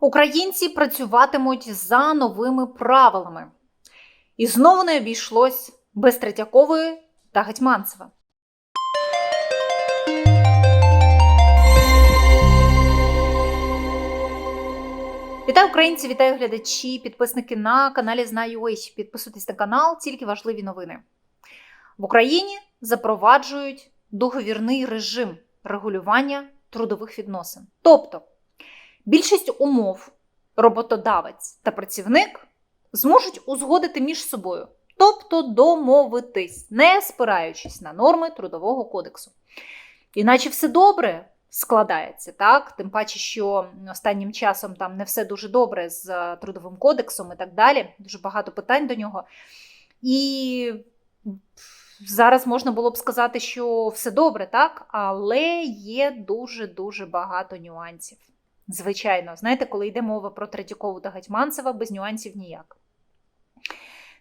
Українці працюватимуть за новими правилами. І знову не обійшлось без Третьякової та Гетьманцева. Вітаю українці, вітаю глядачі, підписники на каналі Знаю Ось. Підписуйтесь на канал, тільки важливі новини. В Україні запроваджують договірний режим регулювання трудових відносин. Тобто більшість умов роботодавець та працівник зможуть узгодити між собою, тобто домовитись, не спираючись на норми трудового кодексу. Іначе все добре складається, так? Тим паче, що останнім часом там не все дуже добре з е, трудовим кодексом і так далі. Дуже багато питань до нього. І зараз можна було б сказати, що все добре, так? Але є дуже-дуже багато нюансів. Звичайно, знаєте, коли йде мова про Третьякову та Гетьманцева, без нюансів ніяк.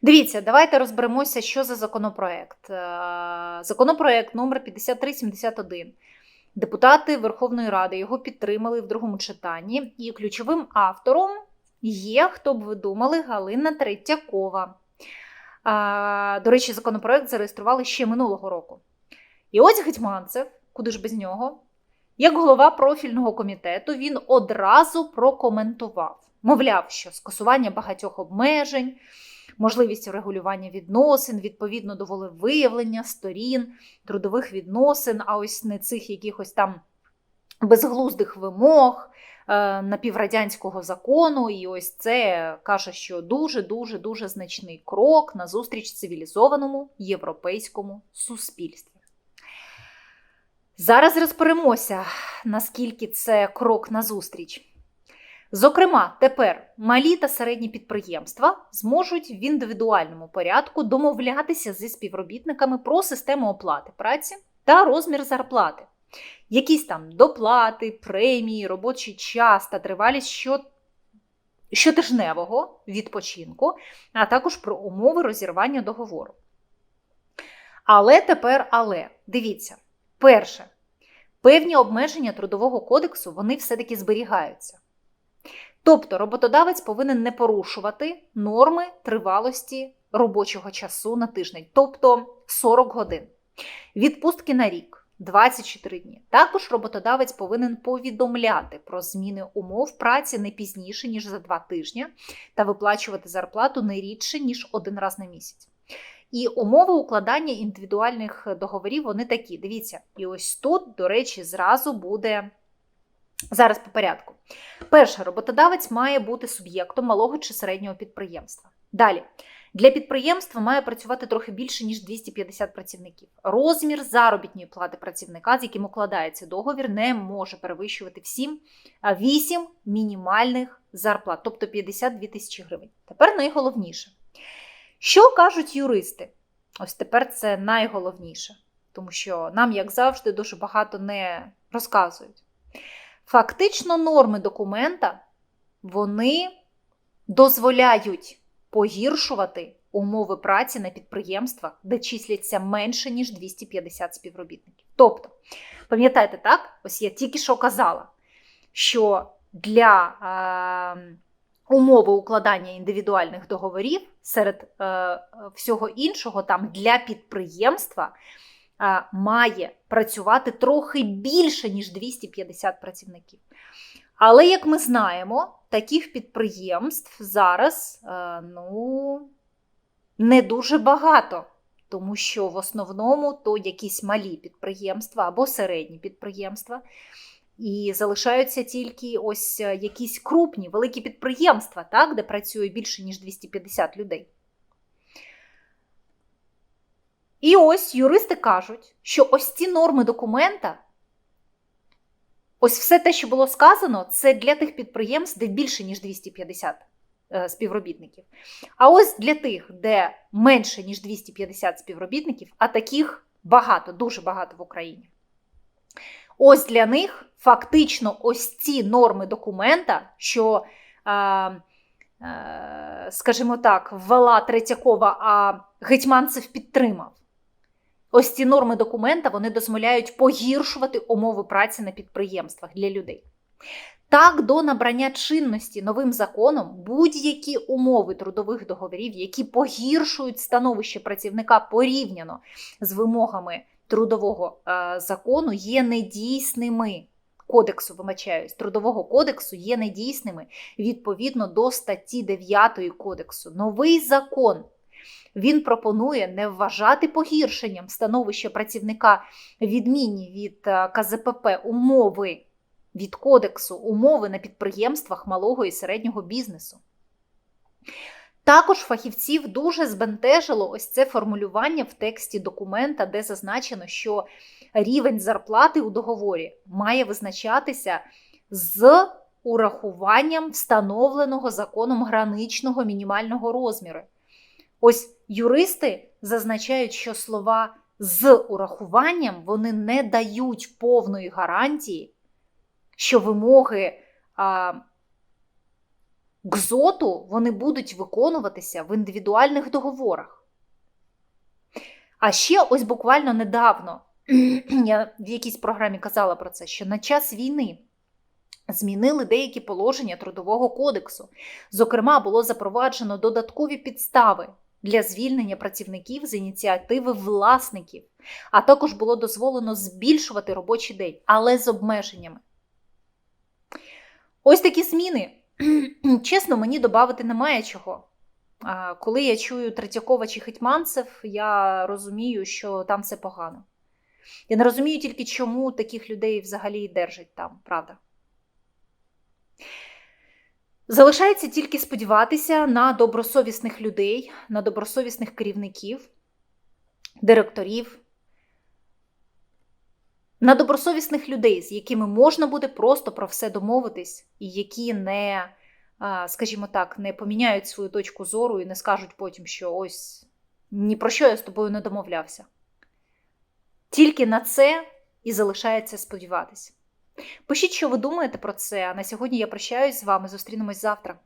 Дивіться, давайте розберемося, що за законопроект. Е, Законопроект номер 5371. Депутати Верховної Ради його підтримали в другому читанні, і ключовим автором є, хто б ви думали, Галина Третьякова. До речі, законопроект зареєстрували ще минулого року. І ось Гетьманцев, куди ж без нього, як голова профільного комітету, він одразу прокоментував. Мовляв, що скасування багатьох обмежень, можливість регулювання відносин відповідно до волевиявлення сторін, трудових відносин, а ось не цих якихось там безглуздих вимог е, напіврадянського закону. І ось це каже, що дуже-дуже дуже значний крок на зустріч цивілізованому європейському суспільстві. Зараз розберемося, наскільки це крок назустріч. Зокрема, тепер малі та середні підприємства зможуть в індивідуальному порядку домовлятися зі співробітниками про систему оплати праці та розмір зарплати, якісь там доплати, премії, робочий час та тривалість що... щотижневого відпочинку, а також про умови розірвання договору. Але тепер, але, дивіться, перше, певні обмеження трудового кодексу вони все-таки зберігаються. Тобто роботодавець повинен не порушувати норми тривалості робочого часу на тиждень, тобто 40 годин. Відпустки на рік 24 дні. Також роботодавець повинен повідомляти про зміни умов праці не пізніше, ніж за два тижні, та виплачувати зарплату не рідше, ніж один раз на місяць. І умови укладання індивідуальних договорів вони такі. Дивіться, і ось тут, до речі, зразу буде. Зараз по порядку. Перше, роботодавець має бути суб'єктом малого чи середнього підприємства. Далі, для підприємства має працювати трохи більше, ніж 250 працівників. Розмір заробітної плати працівника, з яким укладається договір, не може перевищувати всім 8 мінімальних зарплат, тобто 52 тисячі гривень. Тепер найголовніше. Що кажуть юристи? Ось тепер це найголовніше, тому що нам, як завжди, дуже багато не розказують. Фактично, норми документа вони дозволяють погіршувати умови праці на підприємствах, де числяться менше, ніж 250 співробітників. Тобто, пам'ятаєте, так? Ось я тільки що казала, що для е, умови укладання індивідуальних договорів серед е, всього іншого, там для підприємства має працювати трохи більше, ніж 250 працівників. Але, як ми знаємо, таких підприємств зараз ну, не дуже багато, тому що в основному то якісь малі підприємства або середні підприємства. І залишаються тільки ось якісь крупні, великі підприємства, так, де працює більше, ніж 250 людей. І ось юристи кажуть, що ось ці норми документа, ось все те, що було сказано, це для тих підприємств, де більше, ніж 250 е, співробітників. А ось для тих, де менше, ніж 250 співробітників, а таких багато, дуже багато в Україні. Ось для них фактично ось ці норми документа, що, е, е, скажімо так, ввела Третьякова, а Гетьманцев підтримав. Ось ці норми документа вони дозволяють погіршувати умови праці на підприємствах для людей. Так, до набрання чинності новим законом будь-які умови трудових договорів, які погіршують становище працівника порівняно з вимогами трудового е, закону, є недійсними. Кодексу, вибачаюсь, трудового кодексу є недійсними відповідно до статті 9 кодексу. Новий закон він пропонує не вважати погіршенням становища працівника відмінні від е, КЗПП умови від кодексу умови на підприємствах малого і середнього бізнесу. Також фахівців дуже збентежило ось це формулювання в тексті документа, де зазначено, що рівень зарплати у договорі має визначатися з урахуванням встановленого законом граничного мінімального розміру. Ось юристи зазначають, що слова з урахуванням вони не дають повної гарантії, що вимоги ГЗОТу вони будуть виконуватися в індивідуальних договорах. А ще ось буквально недавно я в якійсь програмі казала про це, що на час війни змінили деякі положення Трудового кодексу. Зокрема, було запроваджено додаткові підстави для звільнення працівників з ініціативи власників, а також було дозволено збільшувати робочий день, але з обмеженнями. Ось такі зміни. Чесно, мені додати немає чого. Коли я чую Третьякова чи Хетьманцев, я розумію, що там все погано. Я не розумію тільки, чому таких людей взагалі держать там, правда. Залишається тільки сподіватися на добросовісних людей, на добросовісних керівників, директорів, на добросовісних людей, з якими можна буде просто про все домовитись, і які не, скажімо так, не поміняють свою точку зору і не скажуть потім, що ось ні про що я з тобою не домовлявся. Тільки на це і залишається сподіватися. Пишіть, що ви думаєте про це. А на сьогодні я прощаюсь з вами. Зустрінемось завтра.